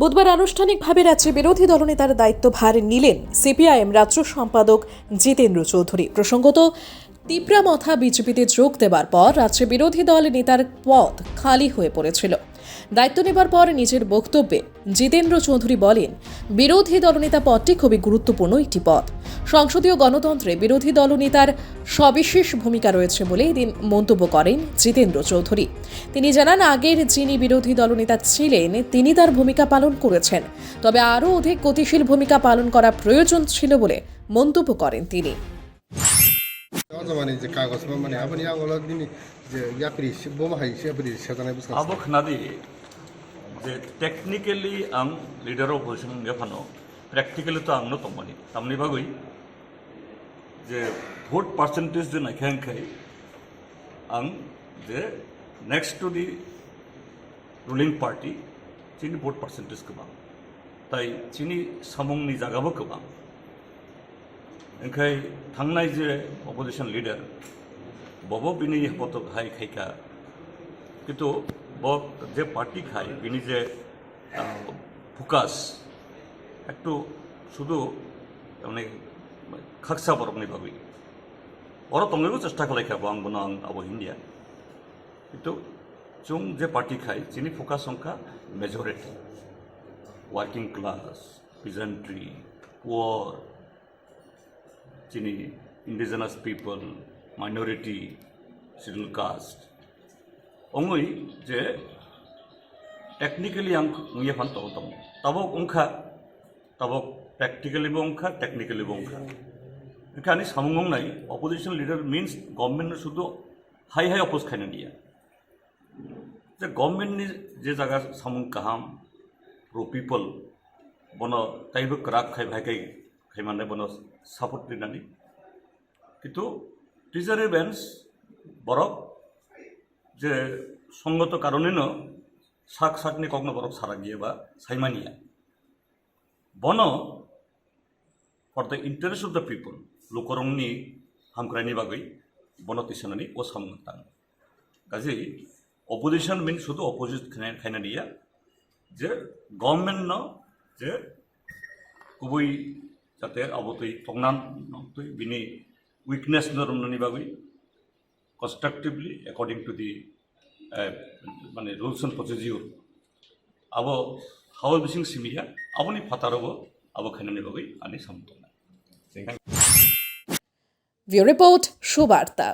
বুধবার আনুষ্ঠানিকভাবে রাজ্যে বিরোধী দলনেতার দায়িত্বভার নিলেন সিপিআইএম রাজ্য সম্পাদক জিতেন্দ্র চৌধুরী। প্রসঙ্গত তিপ্রামথা বিজেপিতে যোগ দেবার পর রাজ্যে বিরোধী দল নেতার পদ খালি হয়ে পড়েছিল। দায়িত্ব নেবার পর নিজের বক্তব্যে জিতেন্দ্র চৌধুরী বলেন বিরোধী দলনেতা পদটি খুবই গুরুত্বপূর্ণ একটি পদ সংসদীয় গণতন্ত্রে বিরোধী দলনেতার সবিশেষ ভূমিকা রয়েছে বলে এদিন মন্তব্য করেন জিতেন্দ্র চৌধুরী তিনি জানান আগের যিনি বিরোধী দলনেতা ছিলেন তিনি তার ভূমিকা পালন করেছেন তবে আরও অধিক গতিশীল ভূমিকা পালন করা প্রয়োজন ছিল বলে মন্তব্য করেন তিনি अझ भने चाहिँ कागजमा भने अब नि अब दिने যে ইয়াকরি বোমা হাই সেপরি সেদানাই বুঝ abo khnadi je technically ang leader of opposition nge phano practically to ang no tomani tamni bagui je vote percentage je nakhan khai ang je next to the ruling party chini vote percentage kebang tai chini samungni jagabo kebang ओंखाय थांनाय जे opposition lidar बब बिनि हेफाजत हाय खायखा কিন্তু ব যে party খায় বিনি যে focus একটু শুধু মানে খাকসা বরংনি ভাবি ওরা তঙ্গেও চেষ্টা করে খাব আং বনো আবো ইন্ডিয়া কিন্তু जों যে পার্টি খাই যিনি ফোকাস সংখ্যা majority working class peasantry poor যিনি indigenous people minority scheduled caste technically ang ngiye fan to to tabok ongkha tabok practically bo ongkha technically bo ongkha এখানে সামুং নাই। অপোজিশন লিডার মিনস গভর্নমেন্ট শুধু হাই হাই অপোজ খাইনা দিয়া যে গভর্নমেন্টনি যে জায়গা সামুং কাহাম প্রো পিপল বন তাইবো ক্রাক খাই ভাই খাই খাই মানে বন সাপোর্ট দিনানি কিন্তু টিচারে বেঞ্চ বরক যে সঙ্গত কারণেন শাক শাকনি বরফ সারা গিয়ে বা সাইমানিয়া বন for the interest of the people লোকরংনি হামক্রাইনি বাগৈ বন তিসানানি ও সামতাং। কাজেই অপোজিশন মিন শুধু অপোজিট খাইনা দিয়া, যে গভর্নমেন্ট ন, যে গুबै যাতে আবতৈ তংনান বিনি উইকনেস নরমনি বাগৈ constructively according to the uh, মানে rules and procedure abo hawa bising simia aboni phatarabo abo khanani bagai ani samtona bureau report Subarta